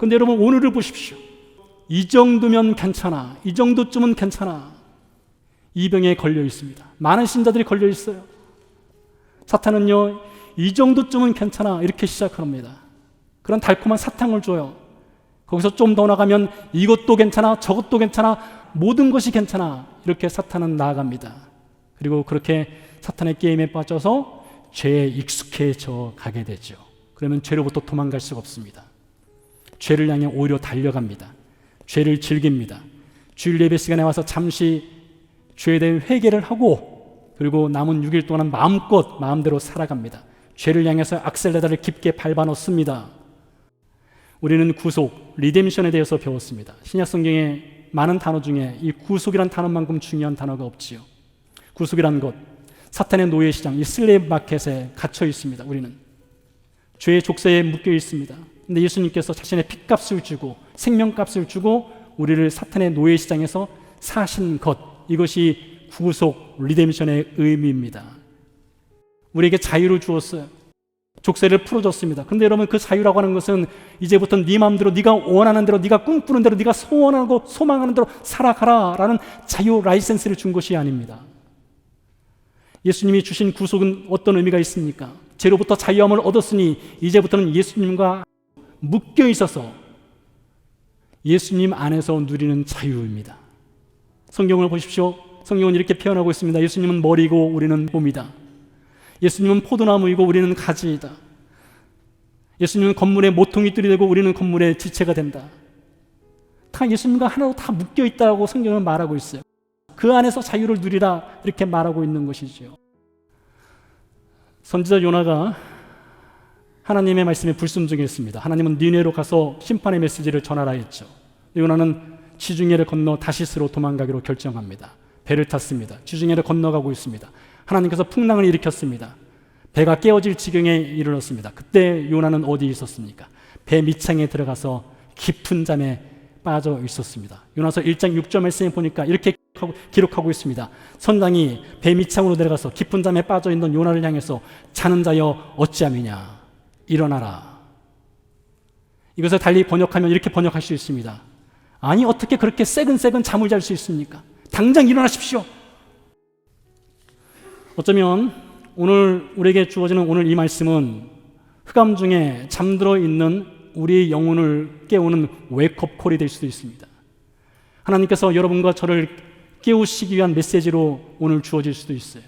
근데 여러분 오늘을 보십시오. 이 정도면 괜찮아. 이 정도쯤은 괜찮아. 이 병에 걸려 있습니다. 많은 신자들이 걸려 있어요. 사탄은요, 이 정도쯤은 괜찮아. 이렇게 시작합니다. 그런 달콤한 사탕을 줘요. 거기서 좀 더 나가면 이것도 괜찮아, 저것도 괜찮아, 모든 것이 괜찮아. 이렇게 사탄은 나아갑니다. 그리고 그렇게 사탄의 게임에 빠져서 죄에 익숙해져 가게 되죠. 그러면 죄로부터 도망갈 수가 없습니다. 죄를 향해 오히려 달려갑니다. 죄를 즐깁니다. 주일 예배 시간에 와서 잠시 죄에 대한 회개를 하고 그리고 남은 6일 동안 마음껏 마음대로 살아갑니다. 죄를 향해서 악셀레다를 깊게 밟아 놓습니다. 우리는 구속, 리뎀션에 대해서 배웠습니다. 신약 성경의 많은 단어 중에 이 구속이란 단어만큼 중요한 단어가 없지요. 구속이란 것, 사탄의 노예 시장, 이 슬레이브 마켓에 갇혀 있습니다. 우리는 죄의 족쇄에 묶여 있습니다. 근데 예수님께서 자신의 피값을 주고 생명값을 주고 우리를 사탄의 노예 시장에서 사신 것 이것이 구속 리뎀션의 의미입니다. 우리에게 자유를 주었어요. 족쇄를 풀어줬습니다. 근데 여러분 그 자유라고 하는 것은 이제부터 네 마음대로 네가 원하는 대로 네가 꿈꾸는 대로 네가 소원하고 소망하는 대로 살아가라라는 자유 라이센스를 준 것이 아닙니다. 예수님이 주신 구속은 어떤 의미가 있습니까? 죄로부터 자유함을 얻었으니 이제부터는 예수님과 묶여 있어서 예수님 안에서 누리는 자유입니다. 성경을 보십시오. 성경은 이렇게 표현하고 있습니다. 예수님은 머리고 우리는 몸이다. 예수님은 포도나무이고 우리는 가지이다. 예수님은 건물의 모퉁이 뜰이 되고 우리는 건물의 지체가 된다. 다 예수님과 하나로 다 묶여 있다고 성경은 말하고 있어요. 그 안에서 자유를 누리라 이렇게 말하고 있는 것이지요. 선지자 요나가 하나님의 말씀에 불순종했습니다. 하나님은 니네로 가서 심판의 메시지를 전하라 했죠. 요나는 지중해를 건너 다시스로 도망가기로 결정합니다. 배를 탔습니다. 지중해를 건너가고 있습니다. 하나님께서 풍랑을 일으켰습니다. 배가 깨어질 지경에 이르렀습니다. 그때 요나는 어디 있었습니까? 배 밑창에 들어가서 깊은 잠에 빠져 있었습니다. 요나서 1장 6절 말씀에 보니까 이렇게 기록하고 있습니다. 선장이 배 밑창으로 내려가서 깊은 잠에 빠져 있는 요나를 향해서 자는 자여 어찌함이냐 일어나라. 이것을 달리 번역하면 이렇게 번역할 수 있습니다. 아니 어떻게 그렇게 새근새근 잠을 잘 수 있습니까? 당장 일어나십시오. 어쩌면 오늘 우리에게 주어지는 오늘 이 말씀은 흑암 중에 잠들어 있는 우리의 영혼을 깨우는 웨이크업 콜이 될 수도 있습니다. 하나님께서 여러분과 저를 깨우시기 위한 메시지로 오늘 주어질 수도 있어요.